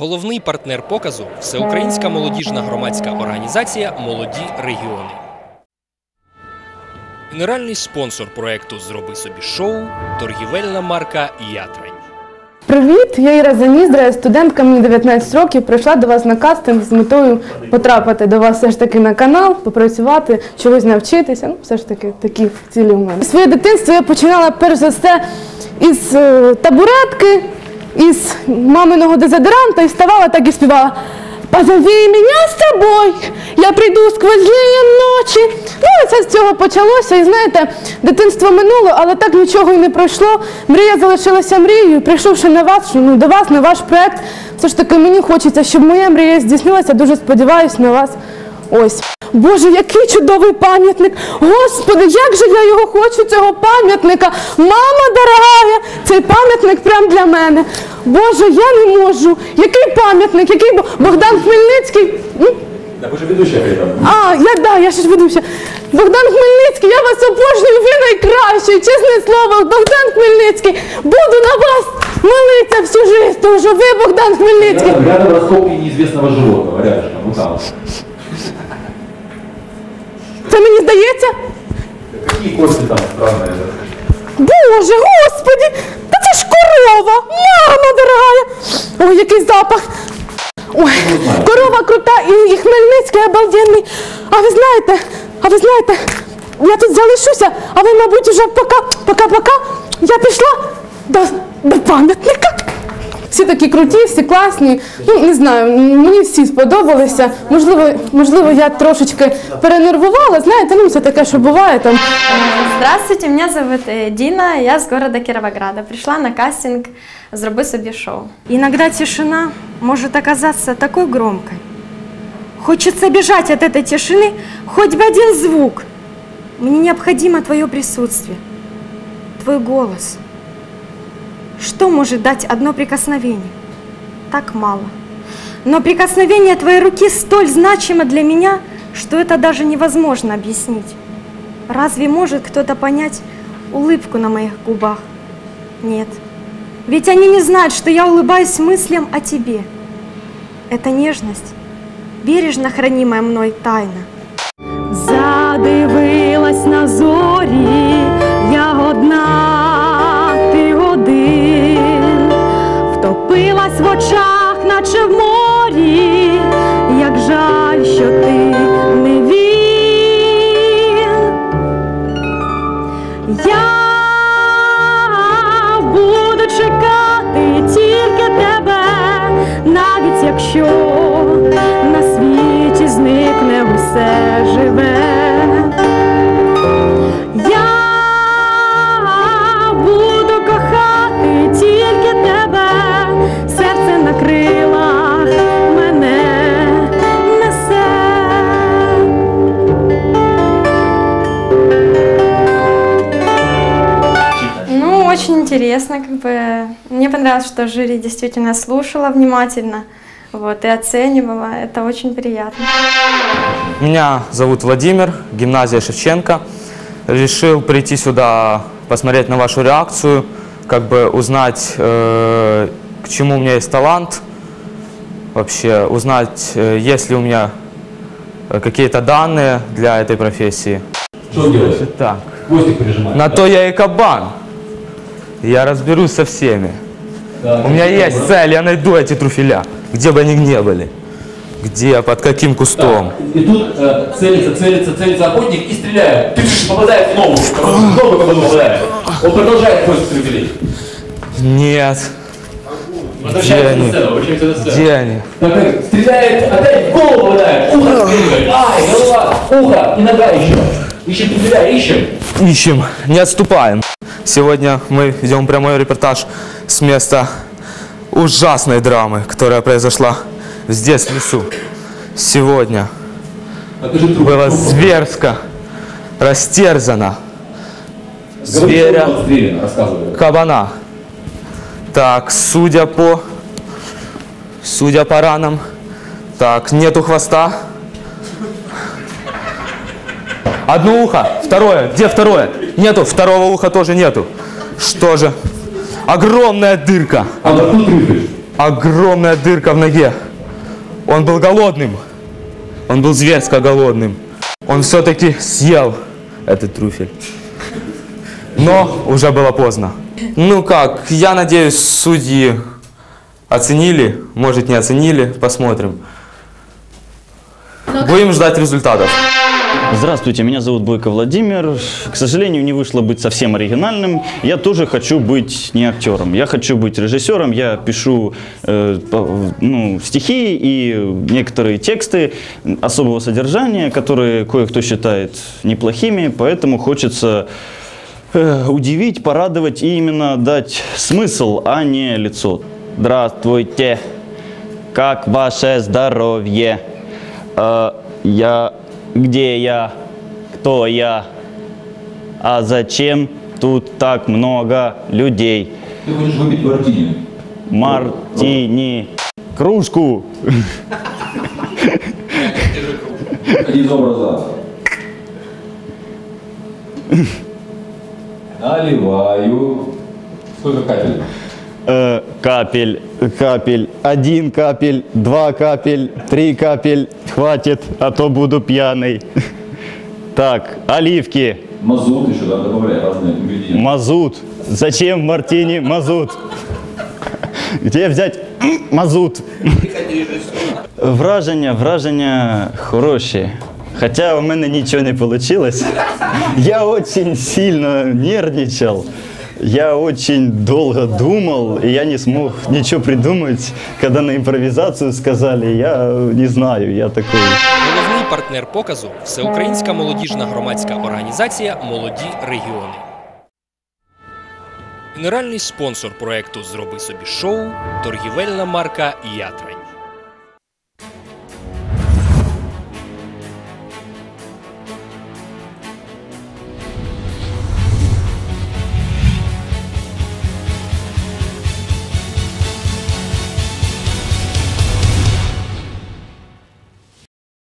Головний партнер показу всеукраїнська молодіжна громадська організація Молоді регіони. Генеральний спонсор проекту Зроби собі шоу торгівельна марка Ятрань. Привіт, я Іра Заніздра, я студентка, мені 19 років. Прийшла до вас на кастинг з метою потрапити до вас все ж таки на канал, попрацювати, чогось навчитися. Ну, все ж таки такі цілі у мене. Своє дитинство я починала перш за все із е, табуретки, із маминого дезодоранта і вставала так і співала. Позови мене з тобою, я прийду сквозь злі ночі. Ну, і це з цього почалося. І знаєте, дитинство минуло, але так нічого і не пройшло. Мрія залишилася мрією. Прийшовши на вас, ну, до вас, на ваш проект, все ж таки мені хочеться, щоб моя мрія здійснилася. Дуже сподіваюся на вас. Ось. Боже, який чудовий пам'ятник! Господи, як же я його хочу, цього пам'ятника! Мама дорогая, цей пам'ятник прям для мене. Боже, я не можу. Який пам'ятник? Який Бо- Богдан Хмельницький? М? Да, вы же ведущая при этом. А, я да, я ще ж ведуща. Богдан Хмельницький, я вас обожнюю, ви найкращий, чесне слово, Богдан Хмельницький. Буду на вас молитися всю жизнь, тому що ви Богдан Хмельницький. Рядом, рядом раскопки неизвестного животного, рядышком, вот там. Це мені здається? Какие кости там странные? Боже, господи, та це ж корова, мама дорогая. Ой, який запах. Ой, корова крута і, і Хмельницький обалденний. А ви знаєте, а ви знаєте, я тут залишуся, а ви, мабуть, уже пока, пока-пока. Я пішла до, до пам'ятника. Всі такі круті, всі класні. Ну, не знаю, мені всі сподобалися. Можливо, можливо, я трошечки перенервувала. Знаєте, ну це таке, що буває там. Здравствуйте, меня зовут э, Дина, я с города Кировограда. Пришла на кастинг «Зроби собі шоу». Иногда тишина может оказаться такой громкой. Хочется бежать от этой тишины хоть бы один звук. Мне необходимо твое присутствие, твой голос. что может дать одно прикосновение? Так мало. Но прикосновение твоей руки столь значимо для меня, что это даже невозможно объяснить. Разве может кто-то понять улыбку на моих губах? Нет. Ведь они не знают, что я улыбаюсь мыслям о тебе. Это нежность, бережно хранимая мной тайна. Задивилась на зорі, я одна, втопилась в очень интересно, как бы. Мне понравилось, что жюри действительно слушала внимательно, вот, и оценивала. Это очень приятно. Меня зовут Владимир, гимназия Шевченко. Решил прийти сюда посмотреть на вашу реакцию, как бы узнать, э, к чему у меня есть талант, вообще узнать, э, есть ли у меня э, какие-то данные для этой профессии. Что он делает? Так, Хвостик прижимает. на то я и кабан. Я разберусь со всеми. Да, У меня да, есть да. цель, я найду эти труфеля, где бы они ни были. Где, под каким кустом. И тут э, целится, целится, целится охотник и стреляет. Тыш, попадает в ногу. В ногу попадает. Он продолжает хвостик стрелять. Нет. Возвращается на сцену, возвращается на сцену. Где они? Так, стреляет, опять в голову попадает. Ухо стреливает. Ай, голова, ухо и нога еще. Ищем труфеля, ищем. Ищем, не отступаем. Сегодня мы ведем прямой репортаж с места ужасной драмы, которая произошла здесь, в лесу. Сегодня было зверско растерзано зверя. кабана. Так, судя по, судя по ранам, так, нету хвоста. Одно ухо, второе, где второе? Нету, второго уха тоже нету. Что же? Огромная дырка. А огромная дырка в ноге. Он был голодным. Он был зверско голодным. Он все-таки съел этот трюфель. Но уже было поздно. Ну как, я надеюсь, судьи оценили, может не оценили, посмотрим. Будем ждать результатов. Здравствуйте, меня зовут Бойко Владимир. К сожалению, не вышло быть совсем оригинальным. Я тоже хочу быть не актером. Я хочу быть режиссером. Я пишу э, ну, стихи и некоторые тексты особого содержания, которые кое-кто считает неплохими. Поэтому хочется э, удивить, порадовать и именно дать смысл, а не лицо. Здравствуйте, как ваше здоровье? Э, я, где я, кто я, а зачем тут так много людей? Ты хочешь выпить мартини? Мартини, кружку. Один из образа. Наливаю. Сколько капель? Э, капель, капель, один капель, два капель, три капель, хватит, а то буду пьяный. Так, оливки, Мазут еще да, добавляй разные ингредиенты. мазут. Зачем в мартини мазут? Где взять мазут? Враження, враження хороші. Хоча у мене нічого не вийшло. Я очень сильно нервничал. Я очень долго думал, и я не смог ничего придумать. Когда на импровизацию сказали, я не знаю, я такой... Головний партнер показу всеукраїнська молодіжна громадська організація Молоді регіони. Генеральний спонсор проекту Зроби собі шоу торгівельна марка Ятрань.